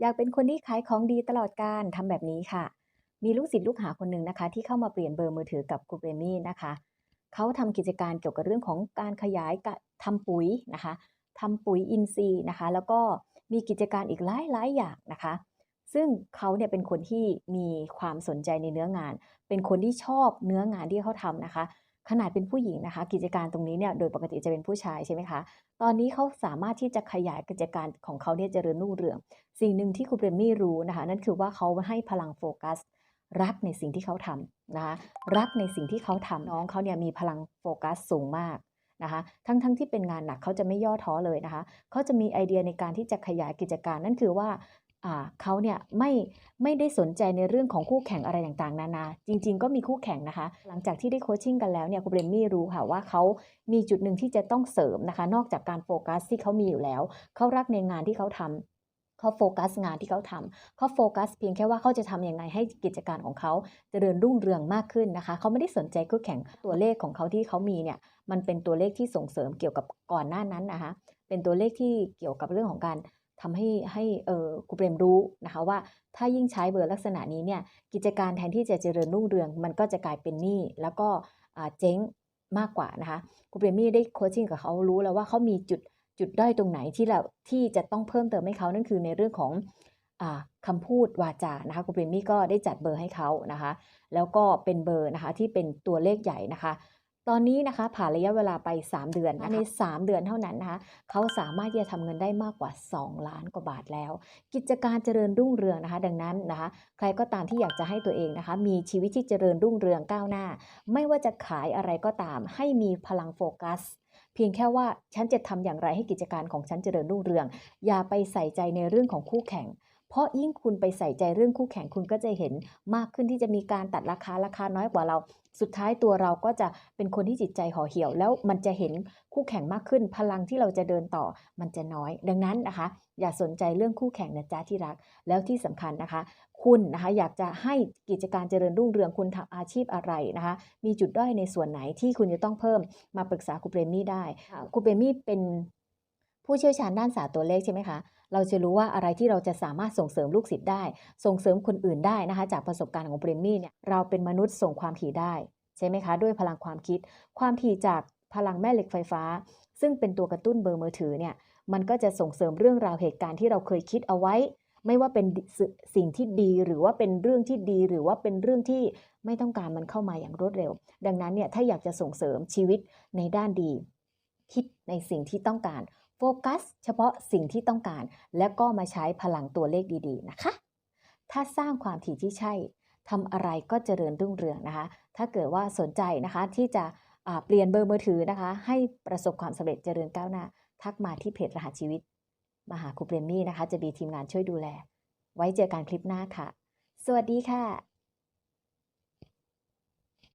อยากเป็นคนที่ขายของดีตลอดการทำแบบนี้ค่ะ มีลูกศิษย์ลูกหาคนหนึ่งนะคะ ที่เข้ามาเปลี่ยนเบอร์มือถือกับครูเปรมี่นะคะ เขาทำกิจการเกี่ยวกับเรื่องของการขยายกะทำปุ๋ยนะคะทำปุ๋ยอินทรีย์นะคะ แล้วก็มีกิจการอีกหลายหลายอย่างนะคะ ซึ่งเขาเนี่ยเป็นคนที่มีความสนใจในเนื้องาน เป็นคนที่ชอบเนื้องานที่เขาทำนะคะ ขนาดเป็นผู้หญิงนะคะ กิจการตรงนี้เนี่ยโดยปกติจะเป็นผู้ชายใช่ไหมคะตอนนี้เขาสามารถที่จะขยายกิจการของเขาเนี่ยเจริญรุ่งเรือง สิ่งหนึ่งที่คุณเปรมมี่รู้นะคะ นั่นคือว่าเขาให้พลังโฟกัส รักในสิ่งที่เขาทำนะคะรักในสิ่งที่เขาทำน้องเขาเนี่ยมีพลังโฟกัสสูงมากนะคะทั้งๆทที่เป็นงานหนักเขาจะไม่ย่อท้อเลยนะคะเขาจะมีไอเดียในการที่จะขยายกิจการนั่นคือว่า เขาเนี่ยไม่ไม่ได้สนใจในเรื่องของคู่แข่งอะไรต่างๆ นานา จริง ๆ ก็มีคู่แข่งนะคะ หลังจากที่ได้โคชชิ่งกันแล้วเนี่ยคุณเบรมมี่รู้ค่ะว่าเขามีจุดหนึ่งที่จะต้องเสริมนะคะ นอกจากการโฟกัสที่เขามีอยู่แล้ว เขารักในงานที่เขาทำเขาโฟกัสงานที่เขาทำเขาโฟกัสเพียงแค่ว่าเขาจะทำยังไงให้กิจการของเขาเจริญรุ่งเรืองมากขึ้นนะคะ เขาไม่ได้สนใจคู่แข่งตัวเลขของเขาที่เขามีเนี่ย มันเป็นตัวเลขที่ส่งเสริมเกี่ยวกับก่อนหน้านั้นนะคะ เป็นตัวเลขที่เกี่ยวกับเรื่องของการ ทำให้ให้เออครูเปรมรู้นะคะว่าถ้ายิ่งใช้เบอร์ลักษณะนี้เนี่ยกิจการแทนที่จะเจริญรุ่งเรือง มันก็จะกลายเป็นหนี้แล้วก็เจ๊งมากกว่านะคะครูเปรมมี่ได้โคชชิ่งกับเขารู้แล้วว่าเขามีจุดจุดด้อยตรงไหนที่เราที่จะต้องเพิ่มเติมให้เขานั่นคือในเรื่องของอาคำพูดวาจานะคะครูเปรมมี่ก็ได้จัดเบอร์ให้เขานะคะ แล้วก็เป็นเบอร์นะคะที่เป็นตัวเลขใหญ่นะคะ ตอนนี้นะคะผ่านระยะเวลาไป 3 เดือนใน 3 เดือนเท่านั้นนะคะเขาสามารถที่จะทำเงินได้มากกว่า 2 ล้านกว่าบาทแล้ว กิจการเจริญรุ่งเรืองนะคะ ดังนั้นนะคะ ใครก็ตามที่อยากจะให้ตัวเองนะคะ มีชีวิตที่เจริญรุ่งเรืองก้าวหน้า ไม่ว่าจะขายอะไรก็ตาม ให้มีพลังโฟกัสเพียงแค่ว่าฉันจะทำอย่างไรให้กิจการของฉันเจริญรุ่งเรือง อย่าไปใส่ใจในเรื่องของคู่แข่ง เพราะยิ่งคุณไปใส่ใจเรื่องคู่แข่งคุณก็จะเห็นมากขึ้นที่จะมีการตัดราคาราคาน้อยกว่าเรา สุดท้ายตัวเราก็จะเป็นคนที่จิตใจห่อเหี่ยว แล้วมันจะเห็นคู่แข่งมากขึ้น พลังที่เราจะเดินต่อมันจะน้อย ดังนั้นนะคะ อย่าสนใจเรื่องคู่แข่งนะจ๊ะที่รัก แล้วที่สำคัญนะคะ คุณนะคะอยากจะให้กิจการเจริญรุ่งเรืองคุณทำอาชีพอะไรนะคะ มีจุดด้อยในส่วนไหนที่คุณจะต้องเพิ่มมาปรึกษาครูเปรมมี่ได้ครูเปรมมี่เป็น ผู้เชี่ยวชาญด้านศาสตร์ตัวเลขใช่ไหมคะเราจะรู้ว่าอะไรที่เราจะสามารถส่งเสริมลูกศิษย์ได้ ส่งเสริมคนอื่นได้นะคะ จากประสบการณ์ของเปรมมี่เนี่ยเราเป็นมนุษย์ส่งความถี่ได้ใช่ไหมคะด้วยพลังความคิด ความถี่จากพลังแม่เหล็กไฟฟ้า ซึ่งเป็นตัวกระตุ้นเบอร์มือถือเนี่ยมันก็จะส่งเสริมเรื่องราวเหตุการณ์ที่เราเคยคิดเอาไว้ ไม่ว่าเป็นสิสิ่งที่ดีหรือว่าเป็นเรื่องที่ดีหรือว่าเป็นเรื่องที่ไม่ต้องการมันเข้ามาอย่างรวดเร็ว ดังนั้นเนี่ยถ้าอยากจะส่งเสริมชีวิตในด้านดี คิดในสิ่งที่ต้องการ โฟกัสเฉพาะสิ่งที่ต้องการ แล้วก็มาใช้พลังตัวเลขดีๆนะคะ ถ้าสร้างความถี่ที่ใช่ทำอะไรก็เจริญรุ่งเรืองนะคะ ถ้าเกิดว่าสนใจนะคะที่จะเปลี่ยนเบอร์มือถือนะคะ ให้ประสบความสำเร็จเจริญก้าวหน้า ทักมาที่เพจรหัสชีวิตมาหาครูเปรมมี่นะคะ จะมีทีมงานช่วยดูแล ไว้เจอกันคลิปหน้าค่ะ สวัสดีค่ะ